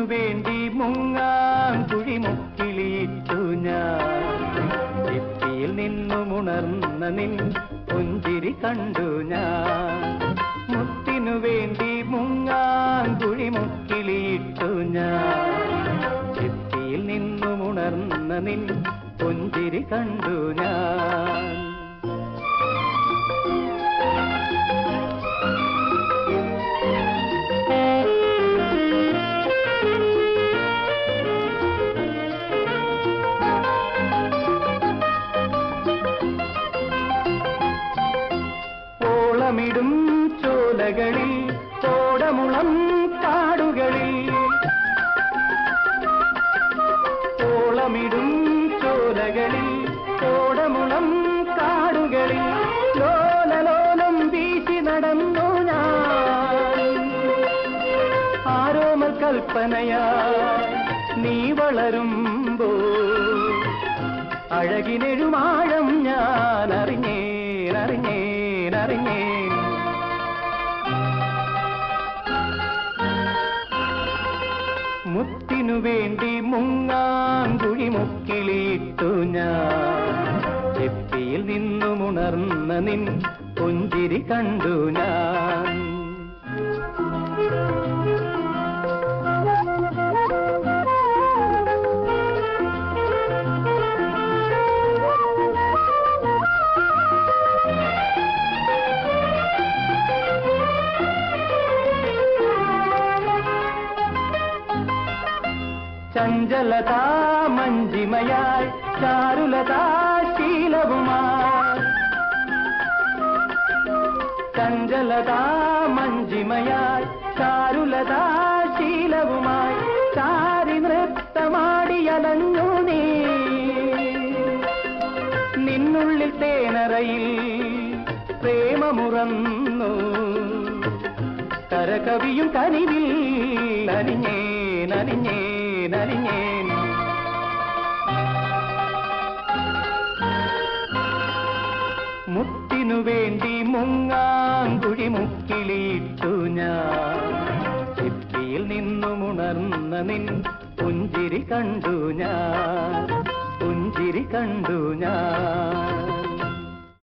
വേണ്ടി മുങ്ങാൻ കുഴിമുക്കിളിയിട്ടു ഞാൻ. ചിപ്പിയിൽ നിന്നുമുണർന്ന നിൻ പുഞ്ചിരി കണ്ടു ഞാൻ. മുത്തിനു വേണ്ടി മുങ്ങാൻ കുഴിമുക്കിളിയിട്ടു ഞാൻ. ചിപ്പിയിൽ നിന്നുമുണർന്ന നിൻ പുഞ്ചിരി കണ്ടു ഞാൻ. ഓളമിടും ചോലകളിൽ ഓടമുളം കാടുകളിൽ. ലോലലോലം വീശി നടന്നു ഞാൻ. ആരോമൽ കൽപ്പനയാ നീ വളരുമ്പോ. അഴകിനെഴുമാഴം ഞാൻ അറിഞ്ഞേൻ മുത്തിനു വേണ്ടി മുങ്ങാങ്കുഴി മുക്കിലിട്ടു ഞാൻ. ചെപ്പിയിൽ നിന്നുമുണർന്ന നിൻ പുഞ്ചിരി കണ്ടു ഞാൻ. ചഞ്ചലതാ മഞ്ജിമയായി ചാരുലതാ ശീലവുമായി ചഞ്ചലതാ മഞ്ജിമയായി ചാരുലതാ ശീലവുമായി ചാരി നൃത്തമാടിയലഞ്ഞു നീ. നിന്നുള്ളിൽ തേനറയിൽ പ്രേമമുറന്നു. കരകവിയും കനിവിൽ നനിഞ്ഞേ അലിഞ്ഞേൻ അലിഞ്ഞേൻ മുത്തിനു വേണ്ടി മുങ്ങാങ്കുഴി മുക്കിലിട്ടു ഞാൻ. ചിപ്പിയിൽ നിന്നുമുണർന്ന നിൻ പുഞ്ചിരി കണ്ടു ഞാൻ. പുഞ്ചിരി കണ്ടു ഞാൻ.